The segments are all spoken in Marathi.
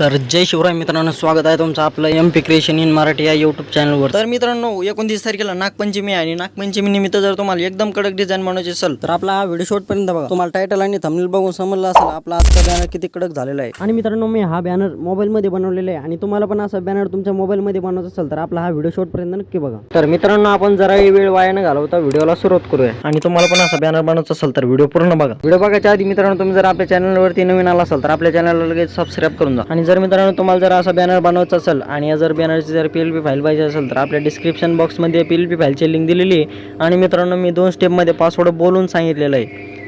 तर जय शिवराय मित्रांनो स्वागत आहे तुमचं आपलं M P creation in Marathi या यूट्यूब चॅनलवर तर मित्रांनो एकोणतीस तारखेला नागपंचमी आहे आणि नागपंचमी निमित्त जर तुम्हाला एकदम कडक डिझाईन बनवायची असेल तर आपला हा व्हिडिओ शॉर्टपर्यंत बघा. तुम्हाला टायटल आणि थंबनेल बघून समजलं असेल आपला आजचा बॅनर किती कडक झालेला आहे. आणि मित्रांनो मी हा बॅनर मोबाईलमध्ये बनवलेला आहे आणि तुम्हाला पण असा बॅनर तुमच्या मोबाईलमध्ये बनवायचा असेल तर आपला हा व्हिडिओ शॉर्टपर्यंत नक्की बघा. तर मित्रांनो आपण जराही वेळ वाया न घालवता व्हिडिओला सुरुवात करूया. आणि तुम्हाला पण असा बॅनर बनवायचा असेल तर व्हिडिओ पूर्ण बघा. व्हिडिओ बघायच्या आधी मित्रांनो तुम्ही जर आपल्या चॅनलवरती नवीन आला असाल तर आपल्या चॅनलला लगेच सबस्क्राईब करून जा. आणि जर मित्रांनो तुम्हाला जर असा बॅनर बनवायचा असेल आणि या जर बॅनरची जर पी एल पी फाईल पाहिजे असेल तर आपल्या डिस्क्रिप्शन बॉक्समध्ये पी एल पी फाईलची लिंक दिलेली आहे. आणि मित्रांनो मी दोन स्टेपमध्ये पासवर्ड बोलून सांगितलेलं आहे.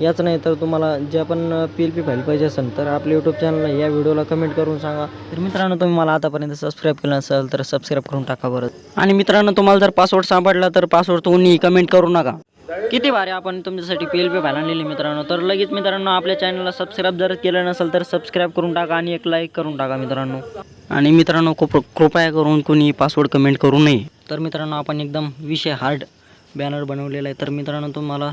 याच नाही तर तुम्हाला जे पण पी एल पी फाईल पाहिजे असेल तर आपल्या यूट्यूब चॅनलला या व्हिडिओला कमेंट करून सांगा. तर मित्रांनो तुम्ही मला आतापर्यंत सबस्क्राईब केलं नसेल तर सबस्क्राईब करून टाका बरं. आणि मित्रांनो तुम्हाला जर पासवर्ड सापडला तर पासवर्ड तुम्ही कमेंट करू नका. किती भारी आपण तुमच्यासाठी पी एल पी फाईल आणलेली मित्रांनो. तर लगेच मित्रांनो आपल्या चॅनलला सबस्क्राईब जर केलं नसेल तर सबस्क्राईब करून टाका आणि एक लाईक करून टाका मित्रांनो. आणि मित्रांनो खूप कृपया करून कोणी पासवर्ड कमेंट करू नये. तर मित्रांनो आपण एकदम विषय हार्ड बॅनर बनवलेला आहे. तर मित्रांनो तुम्हाला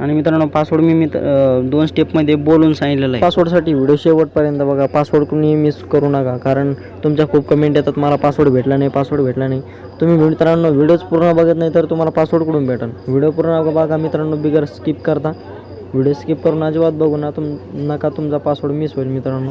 आणि मित्रांनो पासवर्ड मी मित्र दोन स्टेपमध्ये बोलून सांगितलेलं आहे. पासवर्डसाठी व्हिडिओ शेवटपर्यंत बघा. पासवर्ड कोणी मिस करू नका. कारण तुमच्या खूप कमेंट येतात मला पासवर्ड भेटला नाही पासवर्ड भेटला नाही. तुम्ही मित्रांनो व्हिडिओज पूर्ण बघत नाही तर तुम्हाला पासवर्ड कुठून भेटेल व्हिडिओ पूर्ण बघा मित्रांनो बिगर स्किप करता. व्हिडिओ स्किप करून अजिबात बघू ना तुम नका तुमचा पासवर्ड मिस होईल मित्रांनो.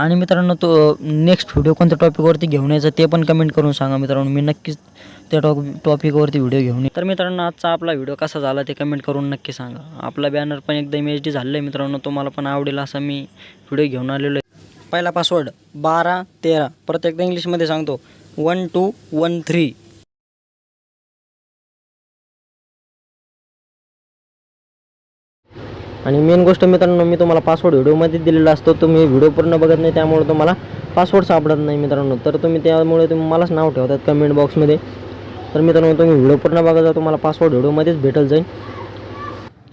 आणि मित्रांनो तो नेक्स्ट व्हिडिओ कोणत्या टॉपिकवरती घेऊन यायचा ते पण कमेंट करून सांगा मित्रांनो. मी नक्कीच त्या टॉप टॉपिकवरती व्हिडिओ घेऊन तर मित्रांनो आजचा आपला व्हिडिओ कसा झाला ते कमेंट करून नक्की सांगा. आपला बॅनर पण एकदम एच डी झालेला आहे मित्रांनो तुम्हाला पण आवडेल असा मी व्हिडिओ घेऊन आलेलो आहे. पहिला पासवर्ड बारा तेरा. परत एकदा इंग्लिशमध्ये सांगतो. वन टू वन थ्री आणि मेन गोष्ट मित्रांनो मी तुम्हाला पासवर्ड व्हिडिओमध्ये दिलेला असतो. तुम्ही व्हिडिओ पूर्ण बघत नाही त्यामुळे तुम्हाला पासवर्ड सापडत नाही मित्रांनो. तर तुम्ही त्यामुळे तुम्ही मलाच नाव ठेवतात कमेंट बॉक्समध्ये तर मित्रांनो तुम्ही व्हिडिओ पूर्ण बघा तुम्हाला पासवर्ड व्हिडिओमध्येच भेटल जाईल.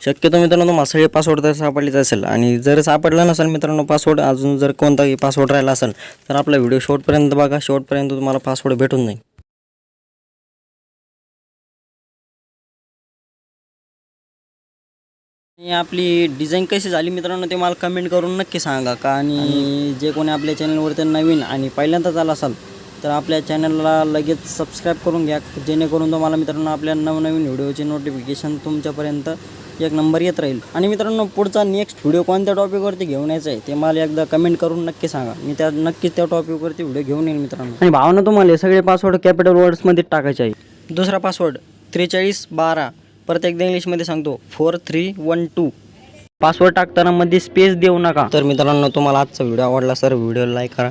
शक्यतो मित्रांनो तुम्हाला सगळे पासवर्ड तर सापडलेच असेल. आणि जर सापडला नसेल मित्रांनो पासवर्ड अजून जर कोणताही पासवर्ड राहिला असेल तर आपला व्हिडिओ शेवटपर्यंत बघा. शेवटपर्यंत तुम्हाला पासवर्ड भेटून जाईल. आपली डिझाईन कशी झाली मित्रांनो ते मला कमेंट करून नक्की सांगा. का आणि जे कोणी आपल्या चॅनलवरती नवीन आणि पहिल्यांदाच आला असाल तर आपल्या चॅनलला लगेच सबस्क्राईब करून घ्या जेणेकरून तुम्हाला मित्रांनो आपल्या नवनवीन व्हिडिओचे नोटिफिकेशन तुमच्यापर्यंत एक नंबर येत राहील. आणि मित्रांनो पुढचा नेक्स्ट व्हिडिओ कोणत्या टॉपिकवरती घेऊन यायचा आहे ते मला एकदा कमेंट करून नक्की सांगा. मी त्या नक्कीच त्या टॉपिकवरती व्हिडिओ घेऊन येईल मित्रांनो. आणि भावना तुम्हाला हे सगळे पासवर्ड कॅपिटल वर्ड्समध्ये टाकायचे आहे. दुसरा पासवर्ड त्रेचाळीस बारा. परत एकदा इंग्लिशमध्ये सांगतो four three one two password टाकताना मध्ये स्पेस देऊ नका. तर मित्रांनो तुम्हाला आजचा व्हिडिओ आवडला सर व्हिडिओ लाईक करा.